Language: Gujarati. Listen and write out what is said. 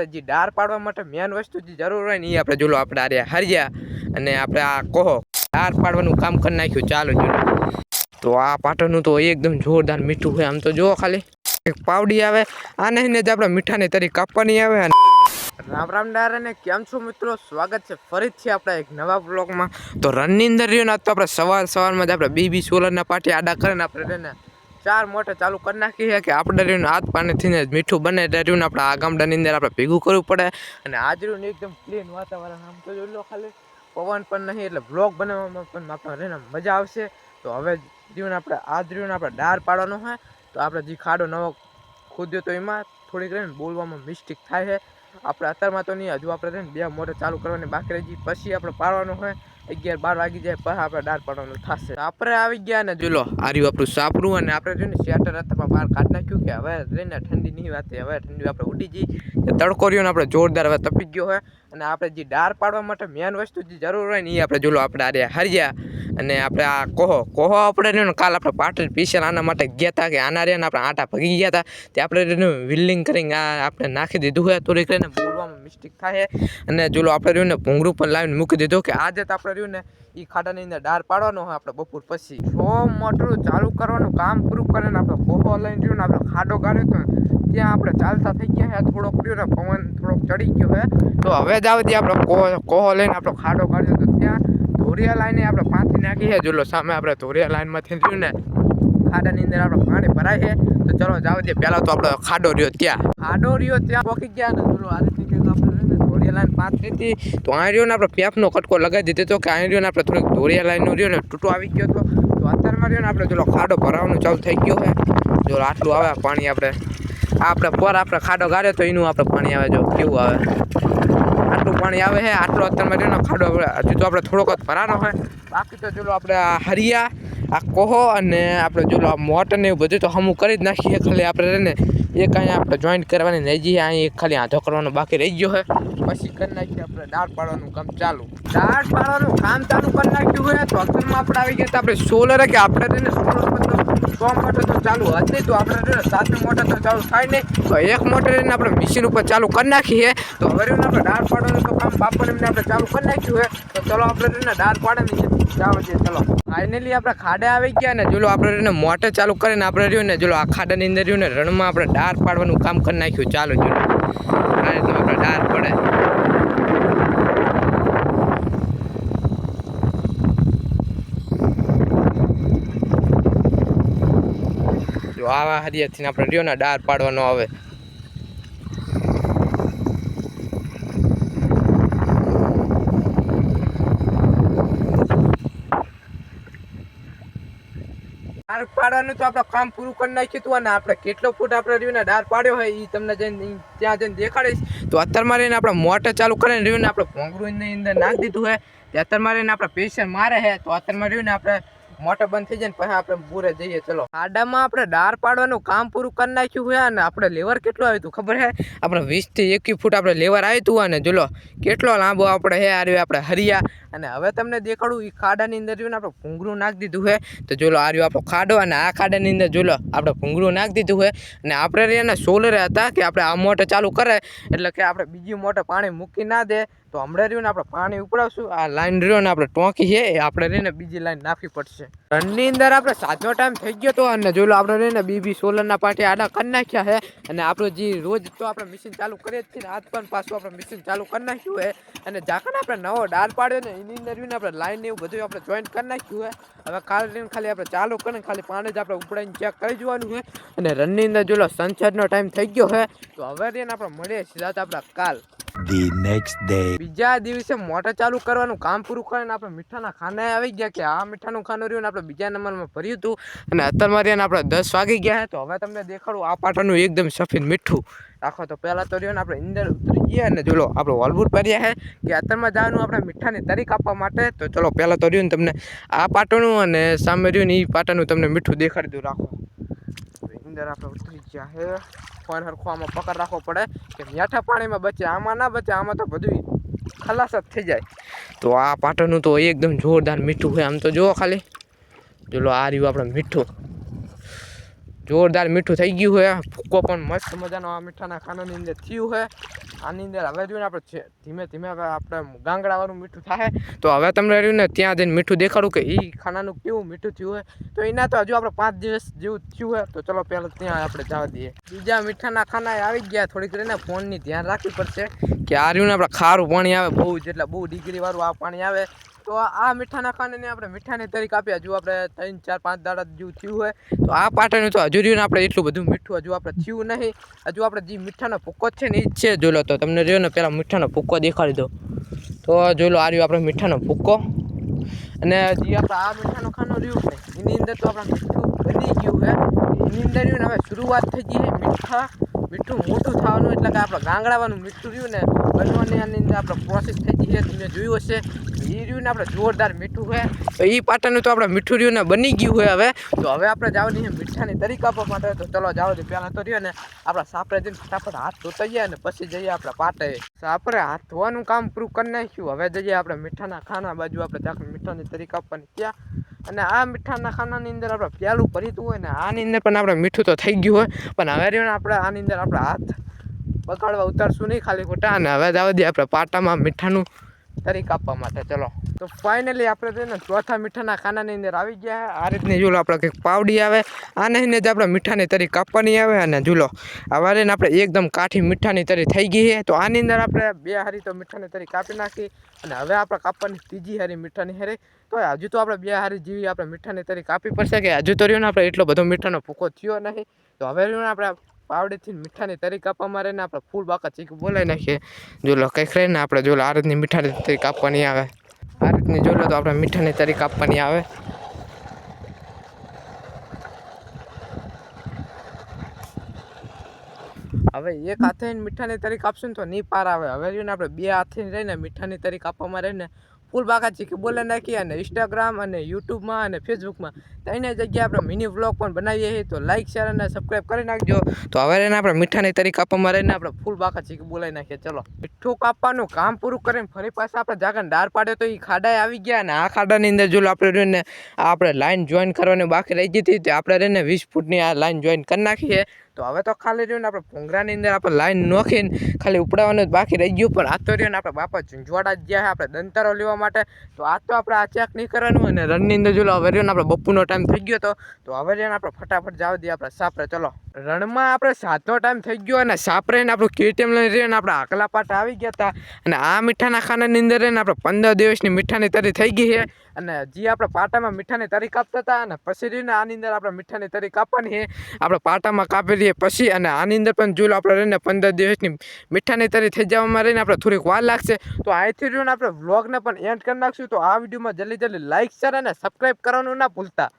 આપણે જે ડાર પાડવા માટે મેન વસ્તુ જે જરૂર હોય ને એ આપણે જોલો આપણે આરે હરિયા અને આપણે આ કહો, ડાર પાડવાનું કામ કરી નાખ્યું. ચાલો જોલો તો આ પાટણનું તો એકદમ જોરદાર મીઠું હોય. આમ તો જુઓ ખાલી. એક પાવડી આવે, આને જ આપણે મીઠાની તરી કાપવાની આવે અને રામ રામ ડાર અને કેમ છો મિત્રો? સ્વાગત છે ફરીથી આપણા એક નવા બ્લોગમાં તો રનની અંદર રહ્યો ને તો આપણે સવાર સવારમાં જ આપણે બી બી સોલરના પાટી આડા કરીને આપણે ચાર મોટર ચાલુ કરી નાખી છે કે આપણે ડરીને હાથ પાણીથી જ મીઠું બને ડરીને આપણે આ ગામડાની અંદર આપણે ભેગું કરવું પડે. અને આજ એકદમ ક્લીન વાતાવરણ આમ તો જોઈ લો ખાલી. પવન પણ નહીં એટલે બ્લોગ બનાવવામાં પણ આપણને રહીને મજા આવશે. તો હવે જીવન આપણે આજ આપણે ડાર પાડવાનો હોય તો આપણે જે ખાડો નવો ખોદ્યો તો એમાં થોડીક રહીને બોલવામાં મિસ્ટેક થાય છે. આપણે અત્યારમાં તો નહીં, હજુ આપણે રહીને બે મોટર ચાલુ કરવાની બાકી રહી પછી આપણે પાડવાનું હોય અગિયાર બાર વાગી જાય, પછી આપણે દાળ પાડવાનું થશે. આપણે આવી ગયા ને, જુલો આ રહ્યું આપણું સાપરું અને આપણે જોઈને શેટર અત્યારમાં બહાર કાઢી નાખ્યું કે હવે રહીને ઠંડી નહીં વાત, હવે ઠંડી આપણે ઉડી જઈ. તડકો રહ્યો ને આપણે જોરદાર હવે તપી ગયો હોય અને આપણે જે ડાર પાડવા માટે મેન વસ્તુ જે જરૂર હોય ને એ આપણે જોલો આપણે આરે હરિયા અને આપણે આ કોહો કોહો આપણે ને, કાલ આપણે પાટણ પીસેલ આના માટે ગયા હતા કે આના રહ્યા આપણે આટા ભગી ગયા હતા તે આપણે વિલ્ડિંગ કરીને આ આપણે નાખી દીધું હોય, તો રીકરીને બોલવામાં મિસ્ટેક થાય અને જોલો, આપણે રહ્યું ને ભૂંગળું પણ લાવીને મૂકી દીધું. કે આજે તો આપણે રહ્યું ને એ ખાડાની અંદર ડાર પાડવાનો હોય આપણે બપોર પછી. છ મોટરું ચાલુ કરવાનું, કામ પૂરું કરીને આપણે કોહો લઈને રહ્યું ને આપણે ખાડો ગાળ્યો તો ત્યાં આપણે ચાલતા થઈ ગયા છે થોડોક રહ્યો ને પવન થોડોક ચડી ગયો છે તો હવે જ આવતી આપણે કોહો કોહો લઈને આપણો ખાડો કાઢ્યો તો ત્યાં ધોરિયા લાઈને આપણે પાંચી નાખી છે જોલો, સામે આપણે ધોરિયા લાઈનમાંથી રહ્યું ને ખાડાની અંદર આપણે પાણી ભરાય છે તો ચલો જાવ દે પહેલાં તો આપણે ખાડો રહ્યો ત્યાં. ખાડો રહ્યો ત્યાં પોકી ગયા ને, જોલો, આ લાઈન પાંચ હતી, તો આયરીઓને આપણે પેપનો કટકો લગાવી દીધો હતો કે આયરીઓને આપણે થોડીક ધોરિયા લાઈનનો રહ્યો ને તૂટો આવી ગયો હતો. તો અત્યારમાં રહ્યો ને આપણે જોલો ખાડો ભરાવાનું ચાલુ થઈ ગયો છે. જો આટલું આવે પાણી આપણે આપણે પર આપણે ખાડો ગાળ્યો તો એનું આપણે પાણી આવે, જો કેવું આવે. આટલું પાણી આવે છે, આટલો અત્યારમાં રહ્યો ને ખાડો આપણે હજુ તો આપણે થોડોક જ ભરાનો હોય બાકી તો ચલો આપણે હરિયા આ કોહો અને આપણે જો આ મોટર ને એવું બધું તો હમું કરી જ નાખીએ ખાલી આપણે રહીને એક કાંઈ આપણે જોઈન્ટ કરવાની રહી જઈએ અહીં ખાલી આધો કરવાનો બાકી રહી ગયો છે. પછી કરી નાખીએ આપણે દાળ પાડવાનું કામ ચાલુ. દાળ પાડવાનું કામ ચાલુ કરી નાખ્યું હોય તો આપણે આવી ગયા તો આપણે સોલર કે આપણે રહીને સોલર સો મોટર તો ચાલુ હતી તો આપણે જો સાત મોટર તો ચાલુ થાય નહીં. તો એક મોટર રહીને આપણે મિશીન ઉપર ચાલુ કરી નાખીએ. તો હવે આપણે દાળ પાડવાનું તો કામ બાપર એમને આપણે ચાલુ કરી નાખ્યું હોય તો ચલો આપણે રહીને દાળ પાડવાની જાવ છે. ચલો ફાઇનલી આપણે ખાડે આવી ગયા ને જોલો આપણે રહીને મોટર ચાલુ કરીને આપણે રહ્યું ને જોલો આ ખાડાની અંદર રહ્યું ને રણમાં આપણે દાળ પાડવાનું કામ કરી નાખ્યું. ચાલો જોલો આ રીતનું આપણે ડાર પડે જો આવા હરિયાથી આપણે રહ્યો ને ડાર પાડવાનો આવે. ડાર પાડવાનું તો આપણે કામ પૂરું કરી નાખ્યું હતું અને આપણે કેટલો ફૂટ આપણે રહ્યું ને ડાર પાડ્યો હોય એ તમને જઈને ત્યાં જઈને દેખાડીશ. તો અત્યારમાં રહીને આપણે મોટર ચાલુ કરીને રહ્યું ને આપણે ભોંગરું અંદર નાખી દીધું હોય તે અત્યારમાં રહીને આપણે પેશન્ટ મારે છે તો અત્યારમાં રહ્યું ને આપણે મોટર બંધ થઈ જાય ને પછી આપણે પૂરે જઈએ, ચલો. ખાડામાં આપણે ડાર પાડવાનું કામ પૂરું કરી નાખ્યું હોય અને આપણે લેવર કેટલું આવ્યું હતું ખબર છે આપણે વીસથી એકવી ફૂટ આપણે લેવર આવ્યું હતું અને જોલો, કેટલો લાંબો આપણે હે આ આપણે હરિયા. અને હવે તમને દેખાડું એ ખાડાની અંદર જોઈને આપણે ભૂંગળું નાખી દીધું હોય તો જોલો આ આપણો ખાડો અને આ ખાડાની અંદર જોલો, આપણે ભૂંગળું નાખી દીધું હોય અને આપણે રહ્યા સોલરે હતા કે આપણે આ મોટર ચાલુ કરે, એટલે કે આપણે બીજી મોટર પાણી મૂકી ના દે. તો હમણાં રહ્યું ને આપણે પાણી ઉપડાવશું. આ લાઈન રહ્યો ને આપણે ટોંકી છે, એ આપણે રહીને બીજી લાઈન નાખવી પડશે. રનની અંદર આપણે સાતનો ટાઈમ થઈ ગયો તો, અને જોલો આપણે રહીને બીબી સોલરના પાટે આડા કરી નાખ્યા છે. અને આપણું જે રોજ તો આપણે મશીન ચાલુ કરીએ જ છીએ ને, આજ પણ પાછું આપણે મશીન ચાલુ કરી નાખ્યું છે. અને ઝાકણ આપણે નવો ડાર પાડ્યો ને, એની અંદર રહ્યું ને આપણે લાઈન એવું બધું આપણે જોઈન્ટ કરી નાખ્યું છે. હવે કાલ રહીને ખાલી આપણે ચાલુ કરીને ખાલી પાણી જ આપણે ઉપડાઈને ચેક કરી જોવાનું છે. અને રનની અંદર જોલો સનસેટનો ટાઈમ થઈ ગયો છે. તો હવે રહીને આપણે મળીએ સીધા આપણે કાલ. The નેક્સ્ટ ડે બીજા દિવસે મોટર ચાલુ કરવાનું કામ પૂરું કરીને આપણે મીઠાના ખાને આવી ગયા કે આ મીઠાનું ખાનું રહ્યું આપણે બીજા નંબરમાં ભર્યું હતું. અને અત્યારમાં રહ્યા આપણે દસ વાગી ગયા તો હવે તમને દેખાડું આ પાટાનું એકદમ સફેદ મીઠું. રાખો તો પહેલાં તો રહ્યું ને આપણે અંદર ઉતરી ગયા અને ચલો આપણે વોલબુટ પહેર્યા છે કે અત્યારમાં જવાનું આપણે મીઠાની તારીખ આપવા માટે. તો ચલો, પહેલાં તો રહ્યું ને તમને આ પાટાનું અને સામે રહ્યું ને એ પાટાનું તમને મીઠું દેખાડી દઉં રાખો. અંદર આપણે ઉતરી ગયા છે ફોન હરખો આમાં પકડ રાખવો પડે કે મીઠા પાણીમાં બચે. આમાં ના બચે, આમાં તો બધું ખલાસ જ થઈ જાય. તો આ પાટણનું તો એકદમ જોરદાર મીઠું હોય આમ તો જુઓ ખાલી. જોલો આ રહ્યું આપણે મીઠું. જોરદાર મીઠું થઈ ગયું છે. ફૂકો પણ મસ્ત મજાનો આ મીઠાના ખાનાની અંદર થયું છે. આની અંદર હવે રહ્યું ને આપણે ધીમે ધીમે હવે આપણે ગાંગડાવાળું મીઠું થાય. તો હવે તમને રહ્યું ને ત્યાં જઈને મીઠું દેખાડું કે એ ખાનાનું કેવું મીઠું થયું હોય તો એના તો હજુ આપણે પાંચ દિવસ જેવું થયું હોય તો ચલો પહેલાં ત્યાં આપણે જવા દઈએ. બીજા મીઠાના ખાના આવી ગયા. થોડીક રહીને ફોનની ધ્યાન રાખવી પડશે કે આ રહ્યું ને આપણે ખારું પાણી આવે. બહુ જ એટલે બહુ ડિગ્રીવાળું આ પાણી આવે. તો આ મીઠાના ખાને આપણે મીઠાની તરીકે આપીએ. હજુ આપણે ત્રણ, ચાર, પાંચ દાડા જેવું થયું હોય, તો આ પાટણનું તો હજુ રહ્યું આપણે એટલું બધું મીઠું હજુ આપણે થયું નહીં. હજુ આપણે જે મીઠાનો ભૂકો છે ને એ જ છે, જોઈ લો તો. તમને રહ્યો ને પહેલાં મીઠાનો ભૂકો દેખાડી દો. તો જોઈ લો, આ રહ્યો આપણે મીઠાનો ભૂકો. અને જે આપણે આ મીઠાનો ખાનો રહ્યું ને એની અંદર તો આપણે મીઠું બની ગયું છે એની અંદર રહ્યું ને, હવે શરૂઆત થઈ ગઈ છે મીઠા. મીઠું મોટું થવાનું એટલે કે આપણે ગાંગડાવાનું મીઠું રહ્યું ને, બનવાની આની અંદર આપણે પ્રોસેસ થઈ ગઈ છે. તમે જોયું હશે એ રહ્યું ને આપણે જોરદાર મીઠું છે. તો એ પાટણનું તો આપણે મીઠું રહ્યું ને બની ગયું હોય હવે. તો હવે આપણે જવાની છે મીઠાની તરીકા આપવા માટે તો ચલો જાઓ દે પહેલાં તો રહ્યો ને, આપણા સાપરે જઈને ફટાફટ હાથ ધોતા જઈએ ને પછી જઈએ આપણે પાટે. સાપરે હાથ ધોવાનું કામ પૂરું કરી નાખ્યું. હવે જઈએ આપણે મીઠાના ખાના બાજુ, આપણે મીઠાની તરીકા આપવાની. ત્યાં અને આ મીઠાના ખાનાની અંદર આપણે પ્યાલું ભરીતું હોય ને, આની અંદર પણ આપણે મીઠું તો થઈ ગયું હોય. પણ હવે રહ્યું આપણે આની અંદર આપણે હાથ બગાડવા ઉતારશું નહીં, ખાલી ખોટા. અને હવે જવા દે આપણે પાટામાં મીઠાનું તરીક આપવા માટે, ચલો. તો ફાઇનલી આપણે છે ને ચોથા મીઠાના ખાનાની અંદર આવી ગયા આ રીતની જુલો આપણે કંઈક પાવડી આવે, આને જ આપણે મીઠાની તરી કાપવાની આવે અને જુલો હવે ને આપણે એકદમ કાઠી મીઠાની તરી થઈ ગઈ છે. તો આની અંદર આપણે બે હારી તો મીઠાની તરી કાપી નાખી અને હવે આપણે કાપવાની ત્રીજી હારી મીઠાની હારી. તો હજુ તો આપણે બે હારી જેવી આપણે મીઠાની તરી કાપી પડશે કે હજુ તો રહ્યું ને આપણે એટલો બધો મીઠાનો ભૂકો થયો નહીં. તો હવે રહ્યું આપણે પાવડીથી મીઠાની તરી કાપવામાં રહીને આપણે ફૂલ બાકા ચીક બોલાવી નાખીએ. જો લો કંઈક રહીને આપણે જો લો આ રીતની મીઠાની તરી કાપવાની આવે. આ રીતની જો લો તો આપણે મીઠાની તરી કાપવાની આવે. હવે એક હાથે મીઠાની તરી કાપશું ને તો નહીં પાર આવે. હવે રહ્યું ને આપણે બે હાથે રહીને મીઠાની તરી કાપવામાં રહીને ફૂલ બાકાત છે કે બોલે નાખી અને ઇન્સ્ટાગ્રામ અને યુટ્યુબમાં અને ફેસબુકમાં ત્રણેય જગ્યાએ આપણે મિની વ્લોગ પણ બનાવીએ છીએ. તો લાઇક શેર અને સબસ્ક્રાઈબ કરી નાખજો. તો હવે એને આપણે મીઠાની તરી કાપવામાં રહીને આપણે ફૂલ બાકાત છે કે બોલાવી નાખીએ. ચલો. મીઠું કાપવાનું કામ પૂરું કરીને ફરી પાછા આપણે જાગન ડાર પાડ્યો તો એ ખાડાએ આવી ગયા અને આ ખાડાની અંદર જો આપણે રહીને આપણે લાઈન જોઈન કરવાની બાકી રહી ગઈ હતી. તો આપણે રહીને વીસ ફૂટની આ લાઈન જોઈન કરી નાખીએ. તો હવે તો ખાલી રહ્યું ને આપણે ભૂંગરાની અંદર આપણે લાઈન નોખીને ખાલી ઉપડાવવાનું જ બાકી રહી ગયું. પણ આ તો રહ્યું ને આપણે બાપા ઝુંઝવાડા ગયા આપણે દંતારો લેવા માટે. તો આ તો આપણે આ ચેક નહીં કરવાનું અને રનની અંદર જો હવે રહ્યું ને આપણે બપોરનો ટાઈમ થઈ ગયો હતો તો હવે રહ્યો ને આપણે ફટાફટ જવા દઈએ આપણે સાપરે. ચલો. રણમાં આપણે સાતનો ટાઈમ થઈ ગયો અને સાપરે રહીને આપણું કેટીએમ લઈને રહીને આપણે આકલા પાટા આવી ગયા હતા. અને આ મીઠાના ખાનાની અંદર રહીને આપણે પંદર દિવસની મીઠાની તરી થઈ ગઈ છે. અને જે આપણે પાટામાં મીઠાની તરી કાપતા હતા અને પછી રહીને આની અંદર આપણે મીઠાની તરી કાપવાની છે. આપણે પાટામાં કાપી લઈએ પછી અને આની અંદર પણ જો આપણે રહીને પંદર દિવસની મીઠાની તરી થઈ જવામાં રહીને આપણે થોડીક વાર લાગશે. તો અહીંથી રહીને આપણે વ્લોગને પણ એન્ડ કરી નાખશું. તો આ વિડીયોમાં જલ્દી જલ્દી લાઇક શેર અને સબસ્ક્રાઈબ કરવાનું ના ભૂલતા.